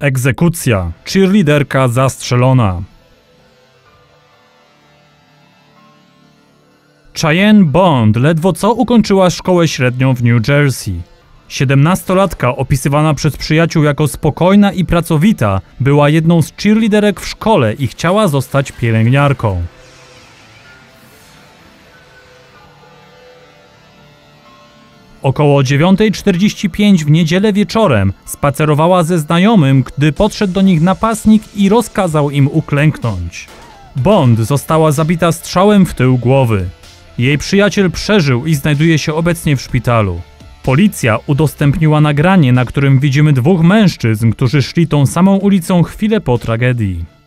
Egzekucja. Cheerleaderka zastrzelona. Cheyenne Bond ledwo co ukończyła szkołę średnią w New Jersey. Siedemnastolatka, opisywana przez przyjaciół jako spokojna i pracowita, była jedną z cheerleaderek w szkole i chciała zostać pielęgniarką. Około 9.45 w niedzielę wieczorem spacerowała ze znajomym, gdy podszedł do nich napastnik i rozkazał im uklęknąć. Bond została zabita strzałem w tył głowy. Jej przyjaciel przeżył i znajduje się obecnie w szpitalu. Policja udostępniła nagranie, na którym widzimy dwóch mężczyzn, którzy szli tą samą ulicą chwilę po tragedii.